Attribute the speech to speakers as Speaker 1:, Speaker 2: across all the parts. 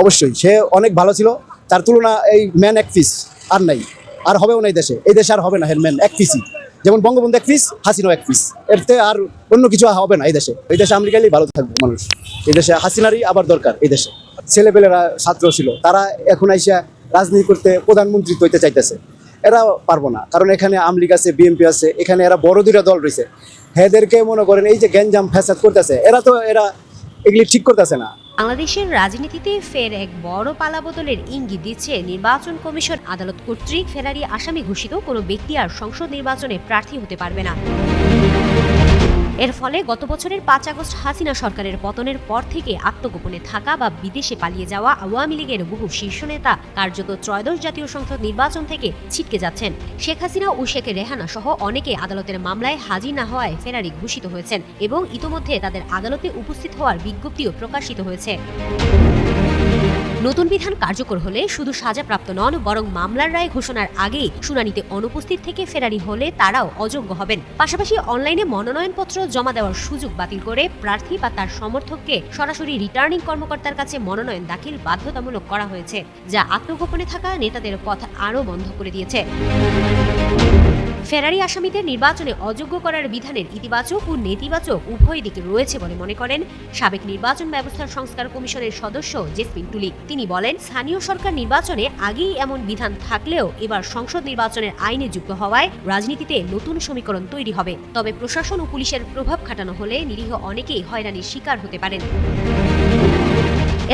Speaker 1: অবশ্যই, সে অনেক ভালো ছিল। তার তুলনা এই ম্যান এক পিস আর নাই, আর হবেও না এই দেশে। এই দেশে আর হবে না ম্যান, এক পিসই। যেমন বঙ্গবন্ধু এক পিস, হাসিনাও এক পিস। এরতে আর অন্য কিছু হবে না এই দেশে। এই দেশে আমেরিকালেই ভালো থাকবে মানুষ। এই দেশে হাসিনারই আবার দরকার এই দেশে। ছেলেপেলেরা ছাত্র ছিল, তারা এখন আইসা রাজনীতি করতে প্রধানমন্ত্রী হইতে চাইতেছে। এরা পারব না, কারণ এখানে আমলিগ আছে, বিএনপি আছে, এখানে এরা বড় দুইটা দল রয়েছে। হেদেরকে মনে করেন এই যে গ্যাঞ্জাম, ফ্যাসাদ করতেছে, এরা তো এরা এগুলি ঠিক করতেছে না।
Speaker 2: বাংলাদেশের রাজনীতিতে ফের এক বড় পালা বদলের ইঙ্গিত দিচ্ছে নির্বাচন কমিশন আদালত কর্তৃক ফেরারি আসামি ঘোষিত কোনো ব্যক্তি আর সংসদ নির্বাচনে প্রার্থী হতে পারবে না। এর ফলে গত বছরের পাঁচ আগস্ট হাসিনা সরকারের পতনের পর থেকে আত্মগোপনে থাকা বা বিদেশে পালিয়ে যাওয়া আওয়ামী লীগের বহু শীর্ষ নেতা, কার্যত ত্রয়োদশ জাতীয় সংসদ নির্বাচন থেকে ছিটকে যাচ্ছেন। শেখ হাসিনা ও শেখ রেহানা সহ অনেকে আদালতের মামলায় হাজির না হওয়ায় ফেরারি ঘোষিত হয়েছেন এবং ইতোমধ্যে তাদের আদালতে উপস্থিত হওয়ার বিজ্ঞপ্তিও প্রকাশিত হয়েছে। নতুন বিধান কার্যকর হলে শুধু সাজাপ্রাপ্ত নন, বরং মামলার রায় ঘোষণার আগেই শুনানিতে অনুপস্থিত থেকে ফেরারি হলে তারাও অযোগ্য হবেন। পাশাপাশি অনলাইনে মনোনয়নপত্র জমা দেওয়ার সুযোগ বাতিল করে প্রার্থী বা তার সমর্থককে সরাসরি রিটার্নিং কর্মকর্তার কাছে মনোনয়ন দাখিল বাধ্যতামূলক করা হয়েছে, যা আত্মগোপনে থাকা নেতাদের পথ আরও বন্ধ করে দিয়েছে। ফেরারি আসামিদের নির্বাচনে অযোগ্য করার বিধানের ইতিবাচক ও নেতিবাচক উভয় দিকে রয়েছে বলে মনে করেন সাবেক নির্বাচন ব্যবস্থার সংস্কার কমিশনের সদস্য জেসমিন টুলি। তিনি বলেন, স্থানীয় সরকার নির্বাচনে আগেই এমন বিধান থাকলেও এবার সংসদ নির্বাচনের আইনে যুক্ত হওয়ায় রাজনীতিতে নতুন সমীকরণ তৈরি হবে। তবে প্রশাসন ও পুলিশের প্রভাব খাটানো হলে নিরীহ অনেকেই হয়রানির শিকার হতে পারেন।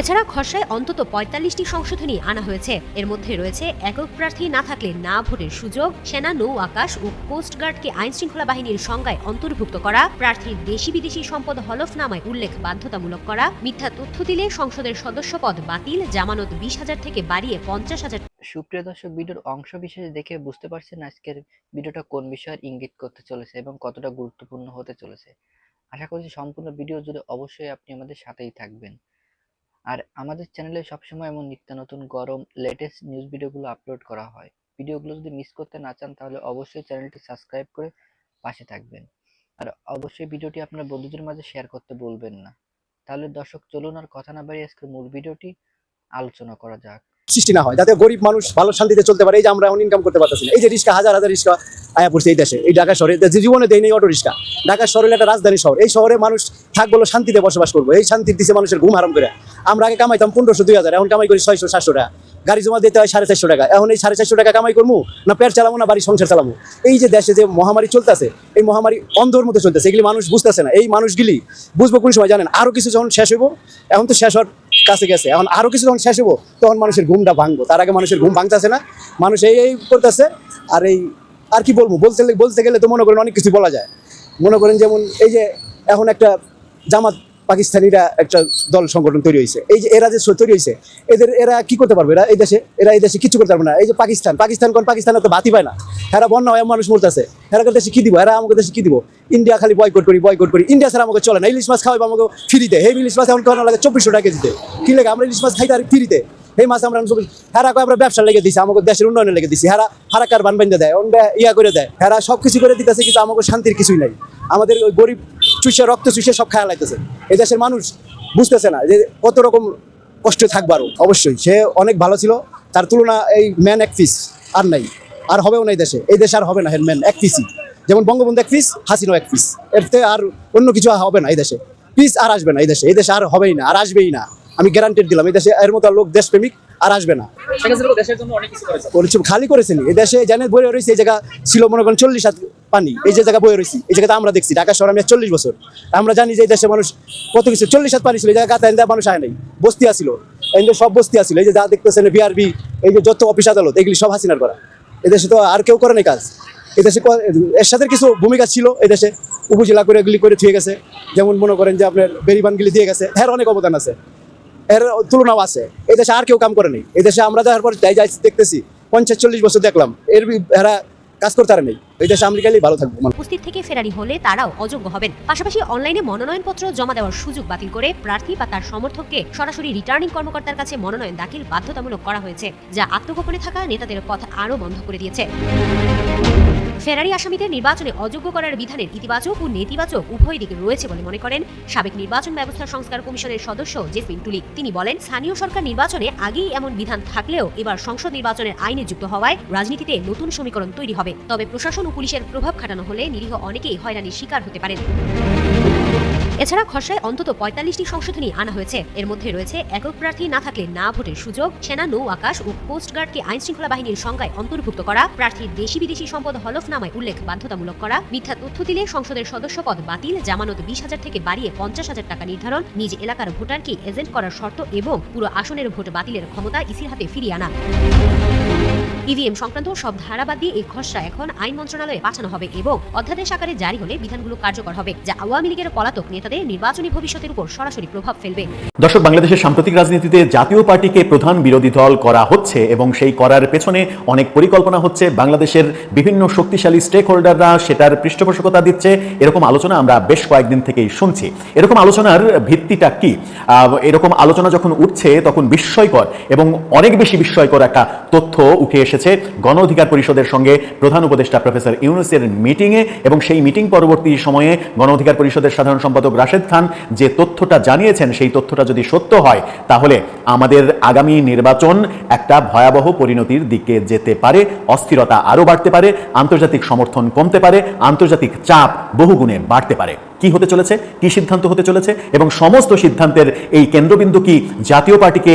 Speaker 2: এছাড়া খসড়ায় অন্তত পঁয়তাল্লিশটি সংশোধনী আনা হয়েছে। এর মধ্যে রয়েছে, একক প্রার্থী না থাকলে না ভোটের সুযোগ, সেনা, নৌ, আকাশ ও কোস্টগার্ডকে আইন শৃঙ্খলা বাহিনীর সংজ্ঞায় অন্তর্ভুক্ত করা, প্রার্থীর দেশি বিদেশি সম্পদ হলফনামায় উল্লেখ বাধ্যতামূলক করা, মিথ্যা তথ্য দিলে সংসদের সদস্যপদ বাতিল, জামানত বিশ হাজার থেকে বাড়িয়ে পঞ্চাশ হাজার
Speaker 3: সুপ্রিয় দর্শক, ভিডিওর অংশ বিশেষ দেখে বুঝতে পারছেন আজকের ভিডিওটা কোন বিষয়ের ইঙ্গিত করতে চলেছে এবং কতটা গুরুত্বপূর্ণ হতে চলেছে। আশা করছি সম্পূর্ণ ভিডিও জুড়ে অবশ্যই আপনি আমাদের সাথেই থাকবেন। আর আমাদের চ্যানেলে সবসময় এমন নিত্য নতুন, গরম লেটেস্ট নিউজ ভিডিওগুলো আপলোড করা হয়। ভিডিওগুলো যদি মিস করতে না চান তাহলে অবশ্যই চ্যানেলটি সাবস্ক্রাইব করে পাশে থাকবেন। আর অবশ্যই ভিডিওটি আপনার বন্ধুদের মাঝে শেয়ার করতে বলবেন না। তাহলে দর্শক, চলুন আর কথা না বাড়িয়ে আজকের মূল ভিডিওটি আলোচনা করা যাক।
Speaker 1: সৃষ্টি না হয়, যাতে গরিব মানুষ ভালো শান্তিতে চলতে পারে। এই যে আমরা এখন ইনকাম করতে পারতেছি না। এই যে রিক্সা, হাজার হাজার রিক্সা আয়া পড়ছে এই দেশে, এই ঢাকা শহরে। যে জীবনে দেয়নি অটো রিক্সা। ঢাকা শহর হলো একটা রাজধানী শহর। এই শহরে মানুষ থাক বলো শান্তিতে বসবাস করব। এই শান্তির দিছে মানুষের ঘুম হারাম করে। আমরা আগে কামাইতাম পনেরোশো, দুই হাজার, এখন কামাই করি ছয়শো, সাতশো টাকা। গাড়ি জমা দিতে হয় সাড়ে চারশো টাকা। এখন এই সাড়ে চারশো টাকা কামাই করব না পেট চালাবো না বাড়ি সংসার চালাবো এই যে দেশে যে মহামারী চলতেছে, এই মহামারী অন্ধর মতো চলতেছে। এগুলি মানুষ বুঝতেছে না। এই মানুষগুলি বুঝব কোন সময় জানেন? আরও কিছু যখন শেষ হইব, এখন তো শেষ হওয়ার কাছে গেছে। এখন আরও কিছু যখন শেষ হব তখন মানুষের ঘুমটা ভাঙবো। তার আগে মানুষের ঘুম ভাঙতেছে না, মানুষ এই এই করতেছে। আর এই, আর কি বলব, বলতে বলতে গেলে তো মনে করেন অনেক কিছু বলা যায়। মনে করেন যেমন এই যে এখন একটা জামাত পাকিস্তানিরা একটা দল সংগঠন তৈরি হয়েছে। এই যে এরা যে তৈরি হয়েছে, এদের, এরা কি করতে পারবে? এরা এই দেশে, এরা এই দেশে কিছু করতে পারবে না। এই যে পাকিস্তান পাকিস্তান কোন পাকিস্তানে তো বাতি পায় না। এরা বন্যা হয় মানুষ মরতেছে। এরা দেশে কি দিব? এরা আমাকে দেশে কি দিব? ইন্ডিয়া খালি বয়কট করি বয়কট করি। ইন্ডিয়া ছাড়া আমাকে চলে না। ইলিশ মাছ খাওয়াইবো আমাকে ফ্রিতে এই ইলিশ মাছ এখন কেন লাগে? চব্বিশশো টাকা দিতে কি লাগে? আমরা ইলিশ মাছ খাইতে আর ফ্রিতে এই মাছ আমরা হেরা আমরা ব্যবসা লেগে দিছি, আমাকে দেশের উন্নয়নে লেগে দিছি। হেরা হারা কার বান বান্ধে দেয় ইয়া করে দেয়। হেরা সব কিছু করে দিতেছে, কিন্তু আমাকে শান্তির কিছুই নাই। আমাদের ওই গরিব চুষে রক্ত চুষে সব খায়া লাগতেছে এই দেশের মানুষ বুঝতেছে না যে কত রকম কষ্ট থাকবে আরও। অবশ্যই সে অনেক ভালো ছিল। তার তুলনা এই ম্যান এক পিস আর নাই। আর হবেও না এই দেশে। এই দেশে আর হবে না ম্যান এক পিসই। যেমন বঙ্গবন্ধু এক পিস হাসিনাও এক পিস। এরতে আর অন্য কিছু হবে না এই দেশে। পিস আর আসবে না এই দেশে। এই দেশে আর হবেই না আর আসবেই না। আমি গ্যারান্টেড দিলাম এই দেশে এর মতো লোক দেশপ্রেমিক আর আসবে না।
Speaker 4: দেশের জন্য অনেক কিছু করেছে।
Speaker 1: করেছে খালি করেছেন। এই দেশে জানেন বয়ে রয়েছে এই জায়গা ছিল মনে করেন চল্লিশ পানি, এই যে জায়গা বয়ে রয়েছি, এই জায়গাতে আমরা দেখছি, ঢাকা শহর আমি চল্লিশ বছর। আমরা জানি যে দেশে মানুষ কত কিছু, চল্লিশ হাত পানি ছিল, এই জায়গা এনদা মানুষ আয় নাই, বস্তি আসিল এই সব বস্তি আসিল এই যে যা দেখতেছেন বিআরবি এই যে যত অফিস আদালত, এগুলি সব হাসিনার করা। এদেশে তো আর কেউ করে নাই কাজ। এদেশে এরশাদের কিছু ভূমিকা ছিল এদেশে উপজেলা করে এগুলি করে থুয়ে গেছে। যেমন মনে করেন যে আপনার বেরিবানগুলি দিয়ে গেছে, এর অনেক অবদান আছে, এর তুলনাও আছে। এই দেশে আর কেউ কাম করে নেই। এই দেশে আমরা দেখার পর যাই যাই দেখতেছি, পঞ্চাশ চল্লিশ বছর দেখলাম, এর এরা কাজ করতে পারে নেই। এই দেশে আমেরিকালেই ভালো থাকবে।
Speaker 2: উপস্থিত থেকে ফেরারি হলে তারাও অযোগ্য হবেন। পাশাপাশি অনলাইনে মনোনয়নপত্র জমা দেওয়ার সুযোগ বাতিল করে প্রার্থী বা তার সমর্থককে সরাসরি রিটার্নিং কর্মকর্তার কাছে মনোনয়ন দাখিল বাধ্যতামূলক করা হয়েছে, যা আত্মগোপনে থাকা নেতাদের পথ আরও বন্ধ করে দিয়েছে। ফেরারি আসামিদের নির্বাচনে অযোগ্য করার বিধানের ইতিবাচক ও নেতিবাচক উভয় দিকে রয়েছে বলে মনে করেন সাবেক নির্বাচন ব্যবস্থা সংস্কার কমিশনের সদস্য জেসমিন টুলি। তিনি বলেন, স্থানীয় সরকার নির্বাচনে আগেই এমন বিধান থাকলেও এবার সংসদ নির্বাচনের আইনে যুক্ত হওয়ায় রাজনীতিতে নতুন সমীকরণ তৈরি হবে। তবে প্রশাসন ও পুলিশের প্রভাব খাটানো হলে নিরীহ অনেকেই হয়রানির শিকার হতে পারেন। এছাড়া খসড়ায় অন্তত পঁয়তাল্লিশটি সংশোধনী আনা হয়েছে। এর মধ্যে রয়েছে, একক প্রার্থী না থাকলে না ভোটের সুযোগ, সেনা, নৌ, আকাশ ও কোস্টগার্ডকে আইন শৃঙ্খলা বাহিনীর সংজ্ঞায় অন্তর্ভুক্ত করা, প্রার্থীর দেশি বিদেশি সম্পদ হলফনামায় উল্লেখ বাধ্যতামূলক করা, মিথ্যা তথ্য দিলে সংসদের সদস্য পদ বাতিল, জামানত বিশ হাজার থেকে বাড়িয়ে পঞ্চাশ হাজার টাকা নির্ধারণ, নিজ এলাকার ভোটারকে এজেন্ট করার শর্ত এবং পুরো আসনের ভোট বাতিলের ক্ষমতা ইসির হাতে ফিরিয়ে আনা। ইভিএম সংক্রান্ত সব ধারা বাদ দিয়ে এই খসড়া এখন আইন মন্ত্রণালয়ে পাঠানো হবে এবং অধ্যাদেশ আকারে জারি হলে বিধানগুলো কার্যকর হবে, যা আওয়ামী লীগের পলাতক নেতাদের নির্বাচনী ভবিষ্যতের উপর সরাসরি প্রভাব ফেলবে।
Speaker 5: দর্শক, বাংলাদেশের সাম্প্রতিক রাজনীতিতে জাতীয় পার্টিকে প্রধান বিরোধী দল করা হচ্ছে এবং সেই করার পেছনে অনেক পরিকল্পনা হচ্ছে। বাংলাদেশের বিভিন্ন শক্তিশালী স্টেক হোল্ডাররা সেটার পৃষ্ঠপোষকতা দিচ্ছে। এরকম আলোচনা আমরা বেশ কয়েকদিন থেকেই শুনছি। এরকম আলোচনার ভিত্তিটা কি? এরকম আলোচনা যখন উঠছে, তখন বিস্ময়কর এবং অনেক বেশি বিস্ময়কর একটা তথ্য উঠে এসেছে। গণ অধিকার পরিষদের সঙ্গে প্রধান উপদেষ্টা প্রফেসর ইউনুসের মিটিংয়ে এবং সেই মিটিং পরবর্তী সময়ে গণ অধিকার পরিষদের সাধারণ সম্পাদক রাশেদ খান যে তথ্যটা জানিয়েছেন, সেই তথ্যটা যদি সত্য হয়, তাহলে আমাদের আগামী নির্বাচন একটা ভয়াবহ পরিণতির দিকে যেতে পারে, অস্থিরতা আরও বাড়তে পারে, আন্তর্জাতিক সমর্থন কমতে পারে, আন্তর্জাতিক চাপ বহুগুণে বাড়তে পারে। কি হতে চলেছে, কি সিদ্ধান্ত হতে চলেছে এবং সমস্ত সিদ্ধান্তের এই কেন্দ্রবিন্দু কি জাতীয় পার্টিকে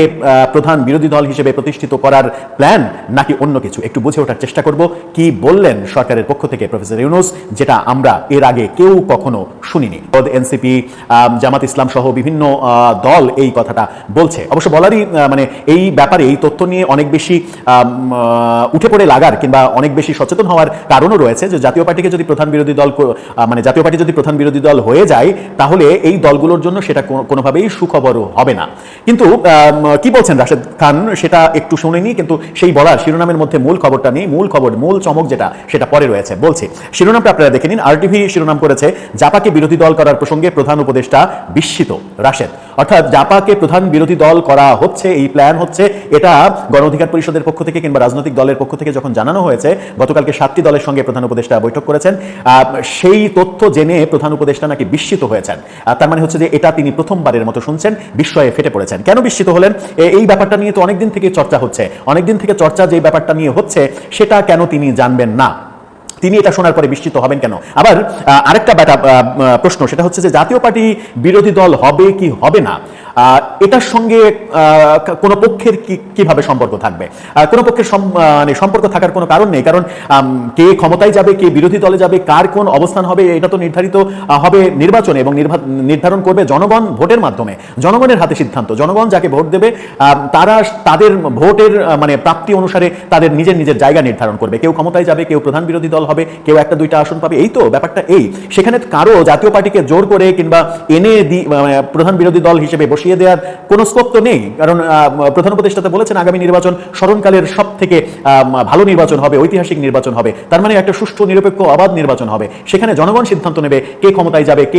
Speaker 5: প্রধান বিরোধী দল হিসেবে প্রতিষ্ঠিত করার প্ল্যান নাকি অন্য কিছু? একটু বুঝে ওঠার চেষ্টা করব। কি বললেন সরকারের পক্ষ থেকে প্রফেসর ইউনুস, যেটা আমরা এর আগে কেউ কখনো শুনিনি? এনসিপি জামাত ইসলাম সহ বিভিন্ন দল এই কথাটা বলছে। অবশ্য বলারই মানে এই ব্যাপারে এই তথ্য নিয়ে অনেক বেশি উঠে পড়ে লাগার কিংবা অনেক বেশি সচেতন হওয়ার কারণও রয়েছে যে জাতীয় পার্টিকে যদি প্রধান বিরোধী দল মানে জাতীয় পার্টি যদি প্রধান বিরোধী দল হয়ে যায়, তাহলে এই দলগুলোর জন্য সেটা কোনোভাবেই সুখবরও হবে না। কিন্তু কি বলছেন রাশেদ খান? সেটা একটু শুনিনি কিন্তু সেই বলার শিরোনামের মধ্যে মূল খবরটা নেই, মূল খবর, মূল চমক যেটা, সেটা পরে রয়েছে। বলছি, শিরোনামটা আপনারা দেখে নিন। আরটিভি শিরোনাম করেছে, জাপাকে বিরোধী দল করার প্রসঙ্গে প্রধান উপদেষ্টা বিস্মিত। রাশেদ অর্থাৎ জাপাকে প্রধান বিরোধী দল করা হচ্ছে, এই প্ল্যান হচ্ছে। এটা গণ অধিকার পরিষদের পক্ষ থেকে কিংবা রাজনৈতিক দলের পক্ষ থেকে যখন জানানো হয়েছে, গতকালকে সাতটি দলের সঙ্গে প্রধান উপদেষ্টা বৈঠক করেছেন। সেই তথ্য জেনে প্রধান উপদেষ্টা নাকি বিস্মিত হয়েছেন। তার মানে হচ্ছে যে এটা তিনি প্রথমবারের মতো শুনছেন, বিস্ময়ে ফেটে পড়েছেন। কেন বিস্মিত হলেন? এই ব্যাপারটা নিয়ে তো অনেকদিন থেকে চর্চা হচ্ছে। অনেকদিন থেকে চর্চা যে ব্যাপারটা নিয়ে হচ্ছে, সেটা কেন তিনি জানবেন না? তিনি এটা শোনার পরে বিস্মিত হবেন কেন? আবার আরেকটা ব্যাটা প্রশ্ন, সেটা হচ্ছে যে জাতীয় পার্টি বিরোধী দল হবে কি হবে না? এটার সঙ্গে কোনো পক্ষের কীভাবে সম্পর্ক থাকবে? কোনো পক্ষের মানে সম্পর্ক থাকার কোনো কারণ নেই, কারণ কে ক্ষমতায় যাবে, কে বিরোধী দলে যাবে, কার কোন অবস্থান হবে, এটা তো নির্ধারিত হবে নির্বাচনে এবং নির্ধারণ করবে জনগণ ভোটের মাধ্যমে। জনগণের হাতে সিদ্ধান্ত, জনগণ যাকে ভোট দেবে তারা তাদের ভোটের মানে প্রাপ্তি অনুসারে তাদের নিজের নিজের জায়গা নির্ধারণ করবে। কেউ ক্ষমতায় যাবে, কেউ প্রধান বিরোধী দল হবে, কেউ একটা দুইটা আসন পাবে, এই তো ব্যাপারটা এই। সেখানে কারও জাতীয় পার্টিকে জোর করে কিংবা এনে মানে প্রধান বিরোধী দল হিসেবে বসিয়ে দেওয়ার কোনো স্কোপ তো নেই। কারণ প্রধান উপদেষ্টাতে বলেছেন আগামী নির্বাচন স্মরণকালের সব থেকে ভালো নির্বাচন হবে, ঐতিহাসিক নির্বাচন হবে। তার মানে একটা সুষ্ঠু, নিরপেক্ষ, অবাধ নির্বাচন হবে। সেখানে জনগণ সিদ্ধান্ত নেবে কে ক্ষমতায় যাবে, কে